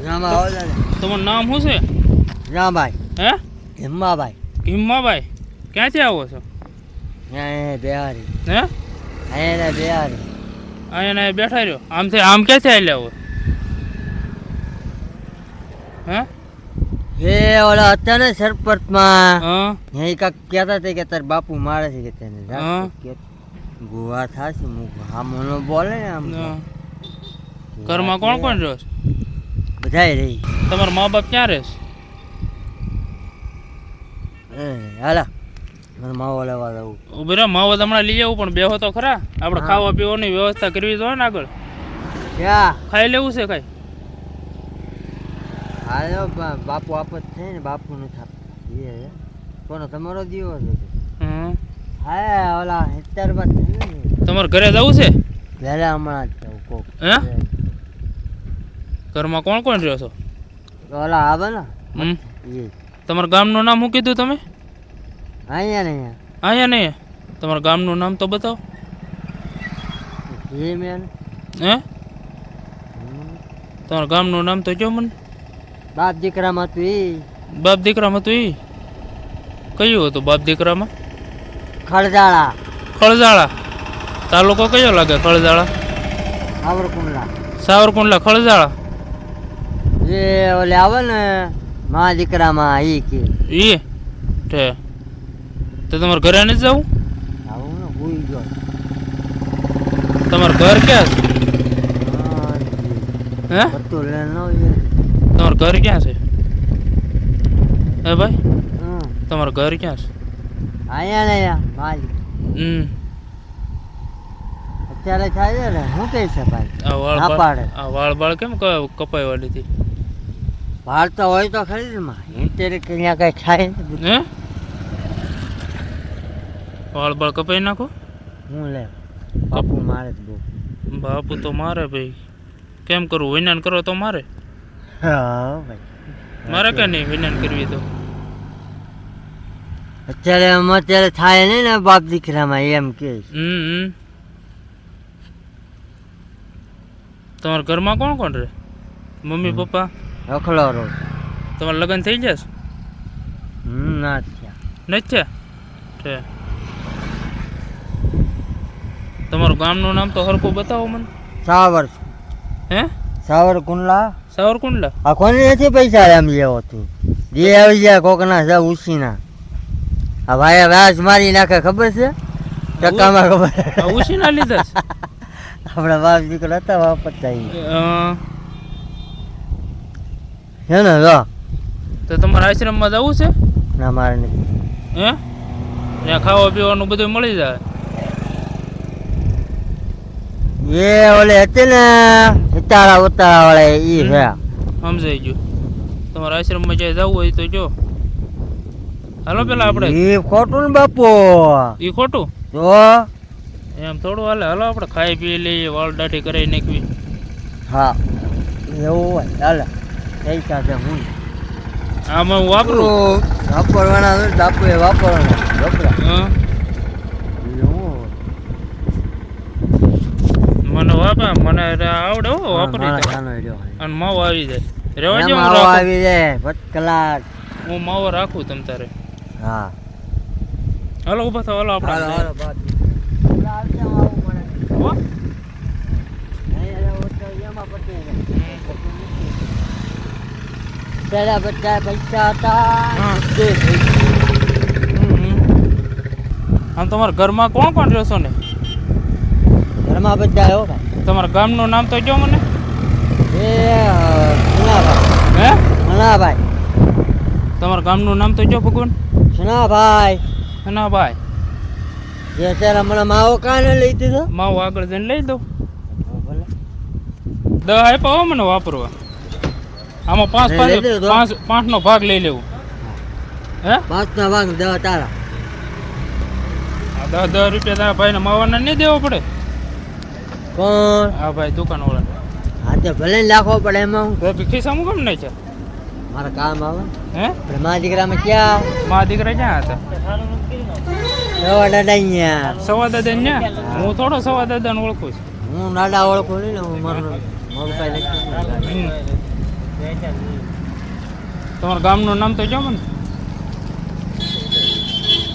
તમારું નામ શું છે? રામભાઈ. હે? હિમ્માભાઈ. હિમ્માભાઈ. ક્યાંથી આવો છો? બિહારી. હે? અહીંયા બિહારી. અહીંયા બેઠા રહ્યો. આમથી આમ ક્યાંથી આવી લેવો હે? એ ઓલા હતા ને સરપંચમાં. હા? અહીં કાંક કહેતા હતા કે તાર બાપુ મારે છે કે તેને હા. ગુવા થશે મુખ આમ ઓલો બોલે ને આમ હા. ઘરમાં કોણ કોણ રહ્યો છે? બધાય રહી. તમારા મા બાપ ક્યાં રહેશે હાલા. મને માવો લેવા જવું ઊભી રહે માવો હમણાં લઈ આવું પણ બેહો તો ખરા. આપણે ખાવા પીવાની વ્યવસ્થા કરવી જોઈએ ને આગળ. ક્યાં? ખાઈ લેવું છે કઈ? હાલો બાપુ આપત છે ને બાપુ નથી થાપ એ કોનો તમારો દીવો છે. હા ઓલા હેતર બાદ ને. તમારે ઘરે જવું છે? વહેલા હમણાં જ જવું કોક હે? ઘરમાં કોણ કોણ રહ્યો છો? ઓલા આવે ને હમ. તમારા ગામનું નામ શું કીધું તમે? અહીંયા નહીં અહીંયા. નહીં તમારા ગામનું નામ તો બતાવો. હે? તમારા ગામનું નામ તો જો મને? બાપ દીકરામાં તું એ બાપ દીકરામાં હતું એ કયું હતું બાપ દીકરામાં? ખળજાળા ખળજાળા તાલુકો કયો લાગે ખળજાળા સાવરકુંડલા. સાવરકુંડલા ખળજાળા એ ઓલે આવે ને મા દીકરામાં એ કે. એ તે. તો તમારે ઘરે નથી જવું? આવું ને ભૂલ ગયો. તમારું ઘર ક્યાં છે? હે. તમારું ઘર ક્યાં છે? હે ભાઈ. તમારું ઘર ક્યાં છે? અહીંયા ને અહીંયા માલિક હમ. અત્યારે થાય છે ને શું કહે છે ભાઈ આ વાળ. આ વાળ બાળ કેમ કપાઈ વાળી હતી? તો હોય તો ખરી માં. ઇન્ટરે ક્યાં કઈ થાય ને હે? વાળ બાળ કપાઈ નાખો. હું લે બાપુ મારે બહુ. બાપુ તો મારે ભાઈ. કેમ કરવું વિનાન કરો તો મારે. હા ભાઈ. મારે કે નહીં વિનાન કરવી તો. અત્યારે આમ અત્યારે થાય નહીં ને બાપ દીકરામાં એમ કે હમ તમારા ઘરમાં કોણ કોણ રહે? Mummy papa? રખલો રોડ તમારા લગ્ન થઈ જશે ના થયા. નથી છે છે તમારું ગામનું નામ તો હરકું બતાવો મને. સાવર. હે? સાવર કુંડલા સાવરકુંડલા? આ કોને નથી પૈસા એમ લેવો તું? જે આવી જાય કોકના છે ઉસીના આ ભાઈ વ્યાજ મારી નાખે ખબર છે? ટકામાં ખબર. ઉસીના લીધા આપણા બાપ દીકરો હતા વાપરતા છે ને જો તો તમારા આશ્રમમાં જવું છે? ના મારે નહીં. હે? ત્યાં ખાવા પીવાનું બધું મળી જાય. એ ઓલે હતી ને ઉતારા ઉતારા વાળા ઈ હે સમજાઈ ગયું. તમારા આશ્રમમાં જાય જવું હોય તો જો. હાલો પેલા આપણે. એ ખોટું ને બાપુ? એ ખોટું? જો. એમ થોડું હાલે. હાલો આપણે ખાઈ પી લઈએ વાળ દાઢી કરાવી નાખવી. હા. એવું હોય ચાલે પૈસા છે હું? આમાં હું વાપરું? વાપરવાના ડાપુ એ વાપરવાના વપરા. મને વાપા મને આવડે હો વાપરી. અને માવો આવી જાય. રેવા જો માવો હું આવી જાય ફટ કલાક. હું માવો રાખું તમ તારે. હા. હાલો ઊભા થાવ હાલો હાલો આપણે હાલો બાદ હો? પેલા બધા પૈસા હતા. તે. આમ તમારા ઘરમાં કોણ કોણ રહેશો ને? ઘરમાં બધા આવ્યો ભાઈ. તમારા ગામનું નામ તો જો મને? એ સુનાભાઈ હે? સુનાભાઈ તમારા ગામનું નામ તો જો ભગવાન? સુનાભાઈ સુનાભાઈ ભાઈ જે અત્યારે હમણાં માવો કાને લઈ દીધો? માવો આગળ જઈને લઈ ભલે. દહ આપ્યા મને વાપરવા. આમાં પાંચ પાંચ. પાંચ નો ભાગ લઈ લેવું. હે? પાંચ નો ભાગ દવા તારા દસ દસ રૂપિયા તારા ભાઈ ને માવાના નહીં દેવો પડે? કોણ? હા ભાઈ દુકાન વાળા હા તે ભલે લાખો પડે એમાં હું. ખિસ્સામાં કેમ નહીં છે? મારા કામ આવે. હે? મારા મા દીકરામાં ક્યાં મારા દીકરા ક્યાં હતા? દવા દાદા અહીંયા. સવા દાદા ને હું થોડો સવા દાદાને ઓળખું છું. હું નાડા ઓળખું નહીં ને હું મારું મારું કાંઈ. હમ. તમારા ગામનું નામ તો જો મને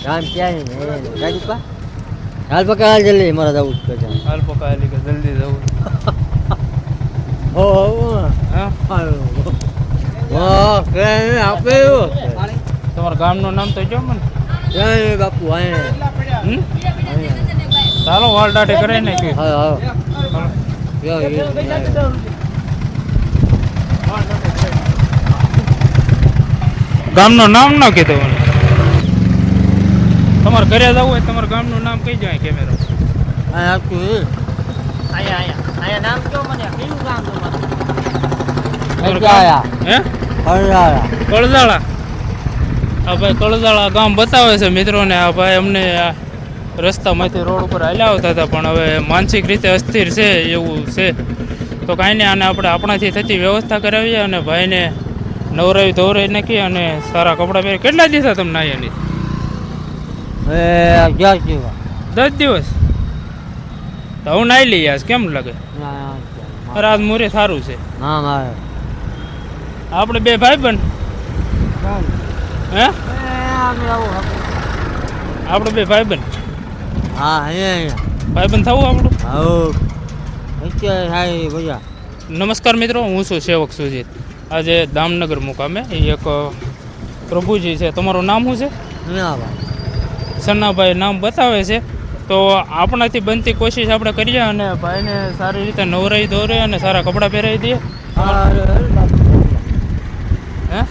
ગામ ક્યાં છે? ને પા. હાલ પકા હાલ જલ્દી મારા જવું જ છે હાલ પકાયેલી કે જલ્દી જવું. હો હા હો. કે આપે તમારા ગામનું નામ તો જો મને ક્યાં બાપુ? આય હમ? ચાલો વાળ દાઢી કરાવી કે હા. હા? ગામનું નામ ન કીધું મને તમારે ઘરે જવું હોય તમારા ગામનું નામ કહી જાય કેમેરો આપતું હે અહીંયા અહીંયા. અહીંયા નામ કયો મને? કયું ગામ તમારું? તમારું આયા હે? હરદાળા કળદાળા આ ભાઈ કળદાળા ગામ બતાવે છે મિત્રોને. આ ભાઈ અમને આ રસ્તામાંથી રોડ ઉપર હાલ્યા આવતા હતા પણ હવે માનસિક રીતે અસ્થિર છે એવું છે. તો કાંઈ નહીં આને આપણે આપણાથી થતી વ્યવસ્થા કરાવીએ અને ભાઈને નવરાવી ધોરાઈ નાખી અને સારા કપડાં પહેરી કેટલા દિવસ તમને એ અગિયાર જેવા દસ દિવસ. તો હું નાઈ લઈ આજ કેમ લાગે? અરે આજ મોરે સારું છે. આપણે બે ભાઈ બન. હે? આપણે બે ભાઈ બન. હા અહીંયા ભાઈ બન થવું આપણું? નમસ્કાર મિત્રો હું છું સેવક સુજીત. આજે દામનગર મુકામે એક પ્રભુજી છે. તમારું નામ શું છે? સન્નાભાઈ નામ બતાવે છે. તો આપણાથી બનતી કોશિશ આપણે કરીએ અને ભાઈને સારી રીતે નવરાઈ દોરે અને સારા કપડાં પહેરાવી દઈએ. હે?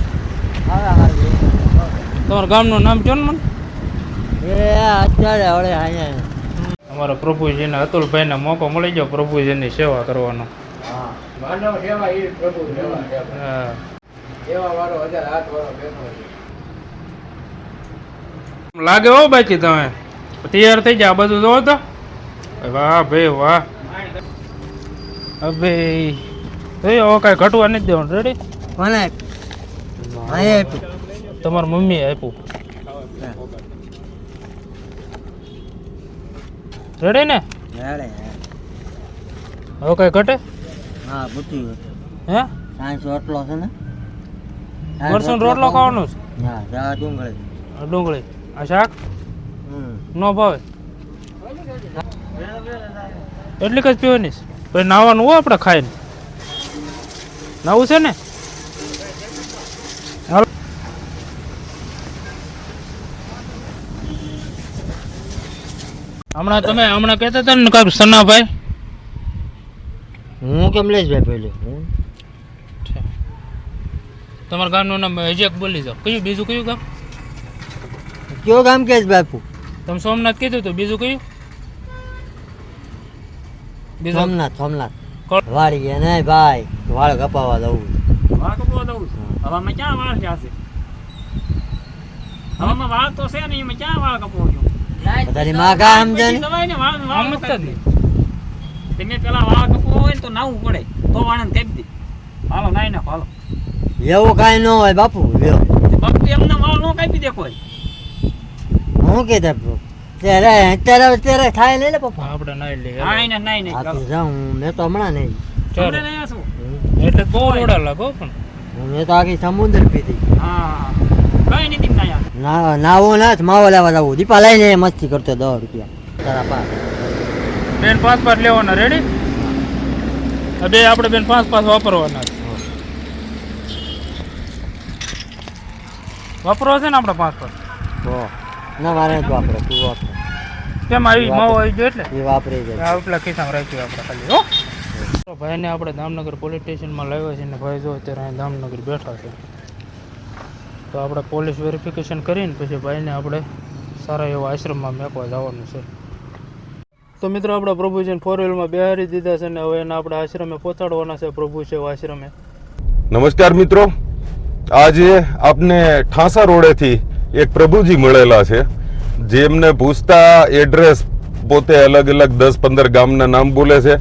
તમારા ગામનું નામ કહો ને મને? અમારા પ્રભુજીને અતુલભાઈને મોકો મળી ગયો. પ્રભુજીની સેવા કરવાનો. માનવ સેવા એ પ્રભુ સેવા સેવા વાળો હજાર હાથ વાળો બેઠો લાગે હો બાકી તમે? તૈયાર થઈ જાય આ બધું જોવો તો. વાહ ભાઈ વાહ. અબે એ ઓ કાઈ ઘટવા નથી દેવાનું. રેડી મને આપ્યું. તમારી મમ્મીએ આપ્યું. રેડી ને? રેડે. હવે કઈ ઘટે? હા પૂછ્યું હે? રોટલો છે ને? મરસું રોટલો ખાવાનો. છે? હા જા ડુંગળી. ડુંગળી. આ શાક? ન ભાવે. એટલી જ પીવાની છે? પછી નાવાનું હોય આપણે ખાઈને. નાવું છે ને? હાલો. હમણાં તમે હમણાં કહેતા હતા ને કાંઈક સનાભાઈ? હું કમલેશભાઈ પેલું હું? તમારા ગામનું નામ એજેક એક બોલી જાઓ. કયું? બીજું કયું ગામ? કયો ગામ કે છે બાપુ? તમે સોમનાથ કીધું હતું બીજું કયું? બીજું? સોમનાથ સોમનાથ. વાળી ગયા નહીં ભાઈ વાળ કપાવા દઉં. વાળ કપાવા દઉં છું. હવામાં ક્યાં વાળ છે આશે હવામાં વાળ તો છે ને એમાં ક્યાં વાળ કપવો છો બધાની માં કા સમજે ને? ને વાળ વાળ મત જ નહીં. તમે પેલા વાળ કપવો હોય ને તો નાવું પડે. તો વાળને કાપી દે. હાલો નાઈ નાખો હાલો. એવું કાંઈ ન હોય બાપુ લ્યો. બાપુ એમના વાળ નો કાપી દે કોઈ. હું કે ત્યારે અત્યારે અત્યારે થાય લઈ લે પપ્પા? આપણે નાઈ લે નાઈ એને નાઈ નાઈ આ ચાલો. તો જાઉં. મેં તો હમણાં નહીં. ચાલો. એટલે બહુ ઓડા લાગો પણ. મેં તો આખી સમુદ્ર પીધી. હા. કઈ નથી નાયા. ના નાવો ના માવો લેવા જવું. દીપા લઈને મસ્તી કરતો દસ રૂપિયા. તારા પા. બેન પાંચ પાંચ લેવાના રેડી બે આપણે બેન પાંચ પાંચ વાપરવાના. વાપરવા છે ને આપણે પાંચ પાંચ? તો ના મારે જ વાપરે તું વાપરે. કેમ આવી માવો આવી ગયો એટલે? એ વાપરી જાય આ ઉપલા ખિસ્સામાં રાખ્યું આપણે ખાલી હો. ભાઈને આપણે દામનગર પોલીસ સ્ટેશનમાં લાવ્યા છે ને ભાઈ જો અત્યારે અહીં દામનગર બેઠા છે. તો આપણે પોલીસ વેરિફિકેશન કરીને પછી ભાઈને આપણે સારા એવા આશ્રમમાં મેકવા જવાનું છે. તો મિત્રો, આપણા પ્રભુજીને ફોર વ્હીલમાં બેહારી દીધા છે ને હવે એને આપણે આશ્રમે પહોંચાડવાના છે પ્રભુ છે આશ્રમે. નમસ્કાર મિત્રો. આજે આપને ઠાંસા રોડેથી એક પ્રભુજી મળેલા છે, જેમને પૂછતા એડ્રેસ પોતે અલગ અલગ દસ પંદર ગામના નામ બોલે છે,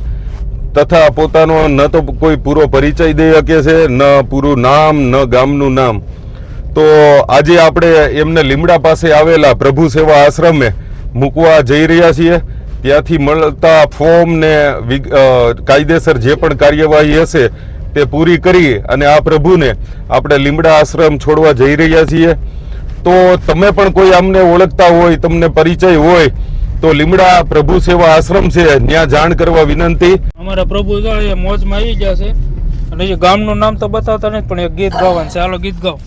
તથા પોતાનો ન તો કોઈ પૂરો પરિચય દઈ શકે છે, ન પૂરું નામ, ન ગામનું નામ. તો આજે આપણે એમને લીમડા પાસે આવેલા પ્રભુ સેવા આશ્રમે મૂકવા જઈ રહ્યા છીએ. ત્યાંથી મળતા ફોર્મ ને કાયદેસર જે પણ કાર્યવાહી હશે તે પૂરી કરી અને આ પ્રભુને આપણે લીમડા આશ્રમ છોડવા જઈ રહ્યા છીએ. તો તમે પણ કોઈ અમને ઓળખતા હોય, તમને પરિચય હોય, તો લીમડા પ્રભુ સેવા આશ્રમ છે ત્યાં જાણ કરવા વિનંતી. અમારા પ્રભુ મોજમાં આવી ગયા છે. અને એ ગામનું નામ તો બતાવતા નથી, પણ એક ગીત ગાવાનું છે. ચાલો ગીત ગાઓ.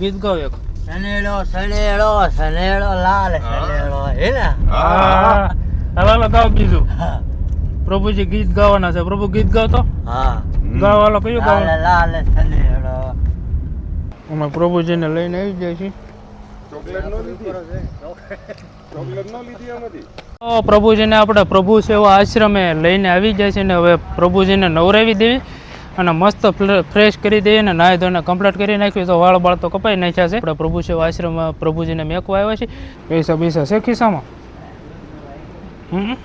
ગીત ગાઓ એક. સનેડો સનેડો સનેડો લાલ સનેડો હે ને હા હાલો હાલો બીજું પ્રભુજી ગીત ગાવાના છે પ્રભુ ગીત ગાવ તો હા ગાવાલો કયું લાલ ગાવ લાલ સનેડો અમે પ્રભુજીને લઈને આવી જાય છે પ્રભુજીને આપણે પ્રભુ સેવા આશ્રમે લઈને આવી જાય છે ને હવે પ્રભુજીને નવરાવી દેવી અને મસ્ત ફ્રેશ કરી દઈએ અને નાહી ધોઈને કમ્પ્લીટ કરી નાખ્યું તો વાળ બાળ તો કપાઈ નાખ્યા છે. આપણે પ્રભુ સેવા આશ્રમમાં પ્રભુજીને મેકવા આવ્યા છે પૈસા પૈસા છે ખિસ્સામાં? હમ?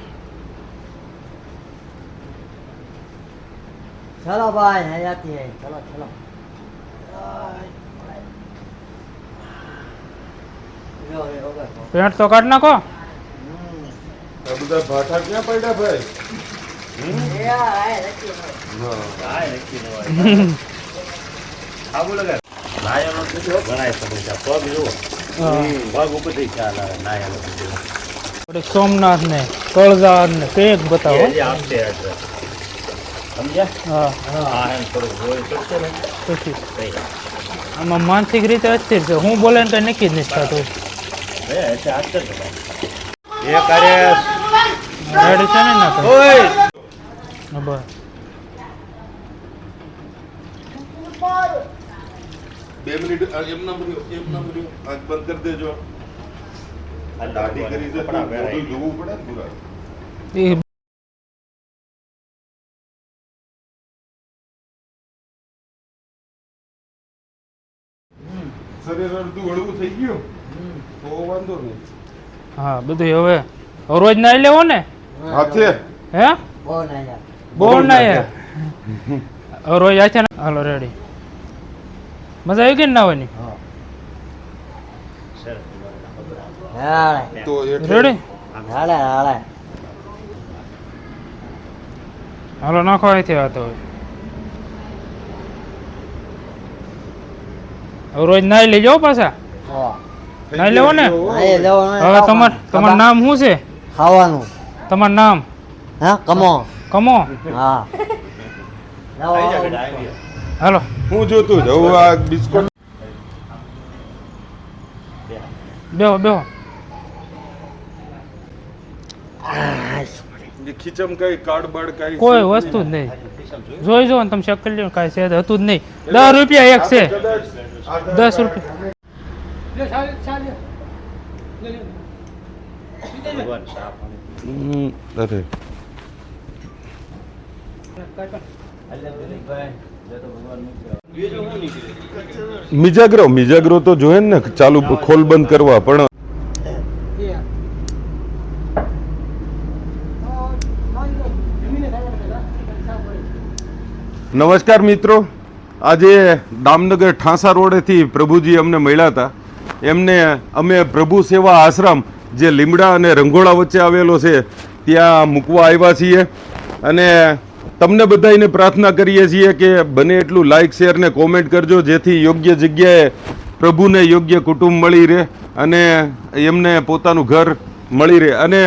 ચલો ભાઈ હયાતી હે ચલો ચલો. જો એ ઓગર પેન્ટ તો કાઢ નાખો. બધા ભાઠા ક્યાં પડ્યા ભાઈ? સોમનાથ ને કળદાર ને કંઈક બતાવો. આમાં માનસિક રીતે અસ્થિર છે. હું બોલે ને કઈ નક્કી જ નથી થતું. રેડ છે ને ના બસ બે મિનિટ આ એમના બન્યું એમના બન્યું. આંખ બંધ કરી દેજો. આ દાઢી કરી છે તો મોઢું જોવું પડે ને પૂરા. શરીર અડધું હળવું થઈ ગયું? તો વાંધો નહીં. હા બધું હવે. રોજ નાઈ લેવો ને? હાથે? હે? બહુ ના યાર ને. હાલો રેડી મજા આવી ગઈ ને નાવાની? હાલે. તો એટલે રેડી હાલે હાલે. હાલો નાખો અહીંથી વાત તો. હવે હવે રોજ નાઈ લેજો પાછા. નાઈ લેવો ને? હવે તમાર તમારું નામ શું છે? ખાવાનું. તમારું નામ? હા કમો કમો હા. હાલો હું જોતું જવું આ બિસ્કોટ બેહો બેહો. ખીચમ કઈ કાર્ડ બાડ કઈ કોઈ વસ્તુ જ નહીં. જોઈ જો તમે ચેક કરી લો કાંઈ છે તો હતું જ નહીં. દસ રૂપિયા એક છે. દસ રૂપિયા. અરે. મિજાગ્રો મિજાગ્રહ તો જોઈએ ને, ચાલુ ખોલ બંધ કરવા, પણ નમસ્કાર મિત્રો. આજે દામનગર ઠાંસા રોડેથી પ્રભુજી અમને મળ્યા હતા. એમને અમે પ્રભુ સેવા આશ્રમ જે લીમડા અને રંગોળા વચ્ચે આવેલો છે, ત્યાં મૂકવા આવ્યા છીએ. અને તમને બધાને પ્રાર્થના કરીએ છીએ કે બને એટલું લાઇક શેર ને કોમેન્ટ કરજો, જેથી યોગ્ય જગ્યાએ પ્રભુને યોગ્ય કુટુંબ મળી રહે અને એમને પોતાનું ઘર મળી રહે. અને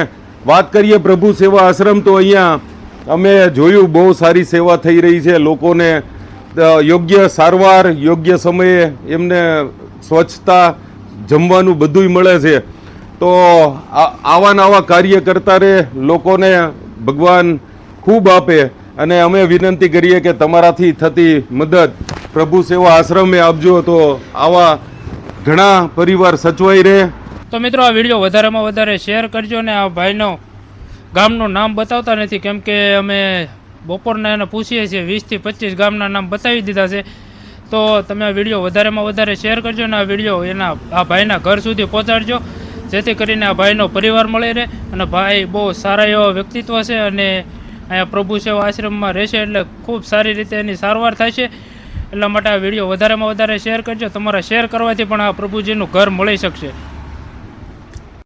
વાત કરીએ પ્રભુ સેવા આશ્રમ, તો અહીંયા અમે જોયું, બહુ સારી સેવા થઈ રહી છે. લોકોને યોગ્ય સારવાર, યોગ્ય સમયે એમને સ્વચ્છતા જમવાનું બધુંય મળે છે. તો આવા ને આવા કાર્ય કરતા રહે. લોકોને ભગવાન ખૂબ આપે. અને અમે વિનંતી કરીએ કે તમારાથી થતી મદદ પ્રભુ સેવા આશ્રમે આપજો તો આવા ઘણા પરિવાર સચવાઈ રહે. તો મિત્રો, આ વીડિયો વધારેમાં વધારે શેર કરજો ને આ ભાઈનો ગામનું નામ બતાવતા નથી, કેમ કે અમે બપોરના એને પૂછીએ છીએ, વીસથી પચીસ ગામના નામ બતાવી દીધા છે. તો તમે આ વીડિયો વધારેમાં વધારે શેર કરજો ને આ વીડિયો એના આ ભાઈના ઘર સુધી પહોંચાડજો, જેથી કરીને આ ભાઈનો પરિવાર મળી રહે અને ભાઈ બહુ સારા એવા વ્યક્તિત્વ છે અને અહીંયા પ્રભુ સેવા આશ્રમમાં રહેશે એટલે ખૂબ સારી રીતે એની સારવાર છે એટલા માટે આ વીડિયો વધારેમાં વધારે શેર કરજો. તમારા શેર કરવાથી પણ આ પ્રભુજીનું ઘર મળી શકશે.